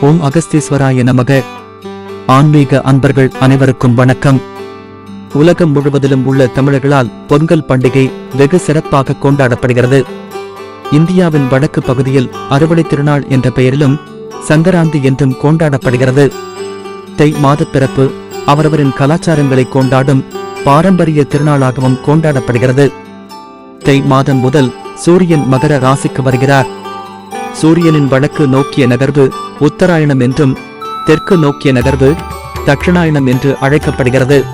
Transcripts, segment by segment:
ஓம் அகஸ்தீஸ்வராய நமக. ஆன்மீக அன்பர்கள் அனைவருக்கும் வணக்கம். உலகம் முழுவதிலும் உள்ள தமிழர்களால் பொங்கல் பண்டிகை வெகு சிறப்பாக கொண்டாடப்படுகிறது. இந்தியாவின் வடக்கு பகுதியில் அறுவடை திருநாள் என்ற பெயரிலும் சங்கராந்தி என்றும் கொண்டாடப்படுகிறது. தை மாதப் பிறப்பு அவரவரின் கலாச்சாரங்களை கொண்டாடும் பாரம்பரிய திருநாளாகவும் கொண்டாடப்படுகிறது. தை மாதம் முதல் சூரியன் மகர ராசிக்கு வருகிறார். சூரியனின் வடக்கு நோக்கிய நகர்வு உத்தராயணம் என்றும் தெற்கு நோக்கிய நகர்வு தட்சிணாயணம் என்று அழைக்கப்படுகிறது.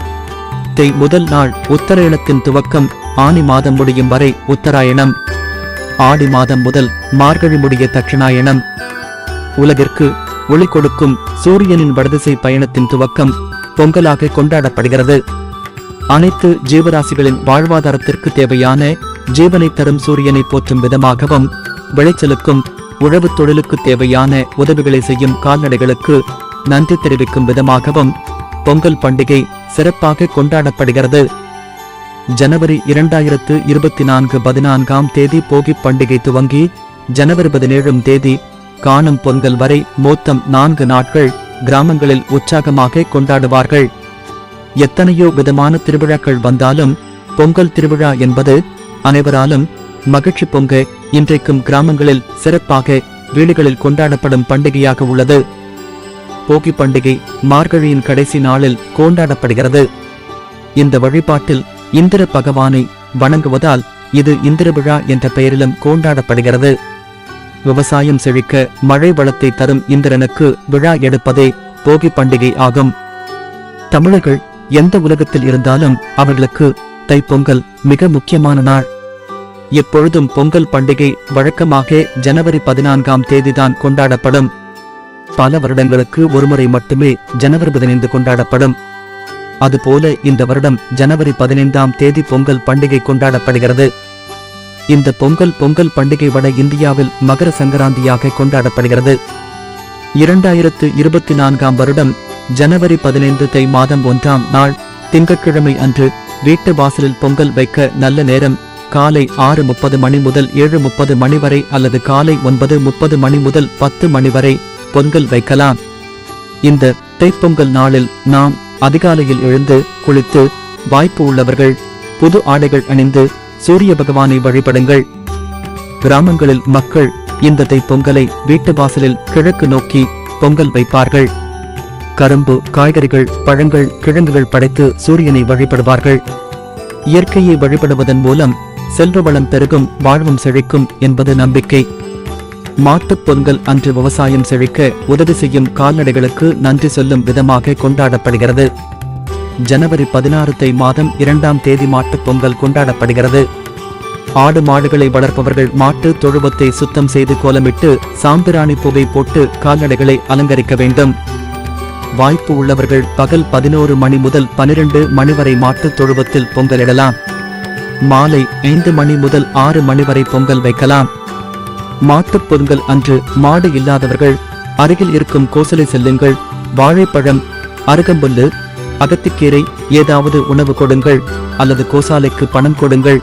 தை முதல் நாள் உத்தராயணத்தின் துவக்கம் ஆனி மாதம் முடியும் வரை உத்தராயணம். ஆடி மாதம் முதல் மார்கழி முடிய தட்சிணாயணம். உலகிற்கு ஒளி கொடுக்கும் சூரியனின் வடதிசை பயணத்தின் துவக்கம் பொங்கலாக கொண்டாடப்படுகிறது. அனைத்து ஜீவராசிகளின் வாழ்வாதாரத்திற்கு தேவையான ஜீவனை தரும் சூரியனை போற்றும் விதமாகவும் விளைச்சலுக்கும் உழவுத் தொழிலுக்கு தேவையான உதவிகளை செய்யும் கால்நடைகளுக்கு நன்றி தெரிவிக்கும் விதமாகவும் பொங்கல் பண்டிகை சிறப்பாக கொண்டாடப்படுகிறது. ஜனவரி இரண்டாயிரத்து இருபத்தி நான்கு பதினான்காம் தேதி போகிப் பண்டிகை துவங்கி ஜனவரி பதினேழும் தேதி காணும் பொங்கல் வரை மொத்தம் நான்கு நாட்கள் கிராமங்களில் உற்சாகமாக கொண்டாடுவார்கள். எத்தனையோ விதமான திருவிழாக்கள் வந்தாலும் பொங்கல் திருவிழா என்பது அனைவராலும் மகிழ்ச்சி பொங்க இன்றைக்கும் கிராமங்களில் சிறப்பாக வீடுகளில் கொண்டாடப்படும் பண்டிகையாக உள்ளது. போகி பண்டிகை மார்கழியின் கடைசி நாளில் கொண்டாடப்படுகிறது. இந்த வழிபாட்டில் இந்திர பகவானை வணங்குவதால் இது இந்திர விழா என்ற பெயரிலும் கொண்டாடப்படுகிறது. விவசாயம் செழிக்க மழை வளத்தை தரும் இந்திரனுக்கு விழா எடுப்பதே போகி பண்டிகை ஆகும். தமிழர்கள் எந்த உலகத்தில் இருந்தாலும் அவர்களுக்கு தைப்பொங்கல் மிக முக்கியமான நாள். எப்பொழுதும் பொங்கல் பண்டிகை வழக்கமாக ஜனவரி பதினான்காம் தேதிதான் கொண்டாடப்படும். பல வருடங்களுக்கு ஒருமுறை மட்டுமே ஜனவரி பதினைந்து கொண்டாடப்படும். அதுபோல இந்த வருடம் ஜனவரி பதினைந்தாம் தேதி பொங்கல் பண்டிகை கொண்டாடப்படுகிறது. இந்த பொங்கல் பொங்கல் பண்டிகை வட இந்தியாவில் மகர சங்கராந்தியாக கொண்டாடப்படுகிறது. இரண்டாயிரத்து இருபத்தி நான்காம் வருடம் ஜனவரி பதினைந்து தை மாதம் ஒன்றாம் நாள் திங்கட்கிழமை அன்று வீட்டு வாசலில் பொங்கல் வைக்க நல்ல நேரம் காலை ஆறு முப்பது மணி முதல் ஏழு முப்பது மணி வரை அல்லது காலை ஒன்பது முப்பது மணி முதல் பத்து மணி வரை பொங்கல் வைக்கலாம். இந்த தைப்பொங்கல் நாளில் நாம் அதிகாலையில் எழுந்து குளித்து வாய்ப்பு உள்ளவர்கள் புது ஆடைகள் அணிந்து சூரிய பகவானை வழிபடுங்கள். கிராமங்களில் மக்கள் இந்த தைப்பொங்கலை வீட்டு வாசலில் கிழக்கு நோக்கி பொங்கல் வைப்பார்கள். கரும்பு காய்கறிகள் பழங்கள் கிழங்குகள் படைத்து சூரியனை வழிபடுவார்கள். இயற்கையை வழிபடுவதன் மூலம் செல்வ வளம் பெருகும் வாழ்வும் செழிக்கும் என்பது நம்பிக்கை. மாட்டுப் பொங்கல் அன்று விவசாயம் செழிக்க உதவி செய்யும் கால்நடைகளுக்கு நன்றி சொல்லும் விதமாக கொண்டாடப்படுகிறது. ஜனவரி பதினாறு தை மாதம் இரண்டாம் தேதி மாட்டுப் பொங்கல் கொண்டாடப்படுகிறது. ஆடு மாடுகளை வளர்ப்பவர்கள் மாட்டு தொழுவத்தை சுத்தம் செய்து கோலமிட்டு சாம்பிராணி புகை போட்டு கால்நடைகளை அலங்கரிக்க வேண்டும். வாய்ப்பு உள்ளவர்கள் பகல் பதினோரு மணி முதல் பனிரெண்டு மணி வரை மாட்டுத் தொழுவத்தில் பொங்கலிடலாம். மாலை ஐந்து மணி முதல் ஆறு மணி வரை பொங்கல் வைக்கலாம். மாட்டுப் பொங்கல் அன்று மாடு இல்லாதவர்கள் அருகில் இருக்கும் கோசலை செல்லுங்கள். வாழைப்பழம் அருகம்புல்லு அகத்திக்கீரை ஏதாவது உணவு கொடுங்கள் அல்லது கோசாலைக்கு பணம் கொடுங்கள்.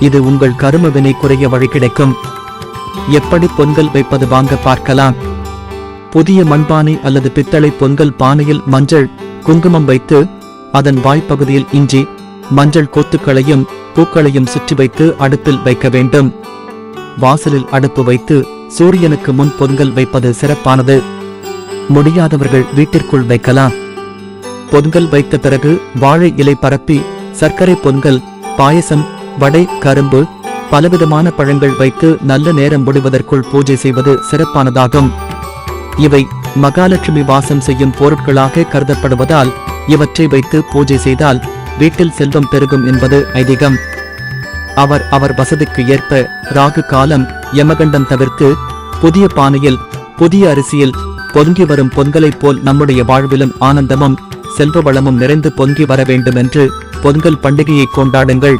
இது உங்கள் கரும வினை குறைய வழி கிடைக்கும். எப்படி பொங்கல் வைப்பது வாங்க பார்க்கலாம். புதிய மண்பானை அல்லது பித்தளை பொங்கல் பானையில் மஞ்சள் குங்குமம் வைத்து அதன் வாய்ப்பகுதியில் இஞ்சி மஞ்சள் கொத்துக்களையும் பூக்களையும் சுற்றி வைத்து அடுப்பில் வைக்க வேண்டும். வாசலில் அடுப்பு வைத்து சூரியனுக்கு முன் பொங்கல் வைப்பது சிறப்பானது. முடியாதவர்கள் வீட்டிற்குள் வைக்கலாம். பொங்கல் வைத்த பிறகு வாழை இலை பரப்பி சர்க்கரை பொங்கல் பாயசம் வடை கரும்பு பலவிதமான பழங்கள் வைத்து நல்ல நேரம் முடிவதற்குள் பூஜை செய்வது சிறப்பானதாகும். இவை மகாலட்சுமி வாசம் செய்யும் பொருட்களாக கருதப்படுவதால் இவற்றை வைத்து பூஜை செய்தால் வீட்டில் செல்வம் பெருகும் என்பது ஐதீகம். அவர் அவர் வசதிக்கு ஏற்ப ராகு காலம் யமகண்டம் தவிர்த்து புதிய பானையில் புதிய அரிசியில் பொங்கி வரும் பொங்கலைப் போல் நம்முடைய வாழ்விலும் ஆனந்தமும் செல்வ வளமும் நிறைந்து பொங்கி வர வேண்டும் என்று பொங்கல் பண்டிகையை கொண்டாடுங்கள்.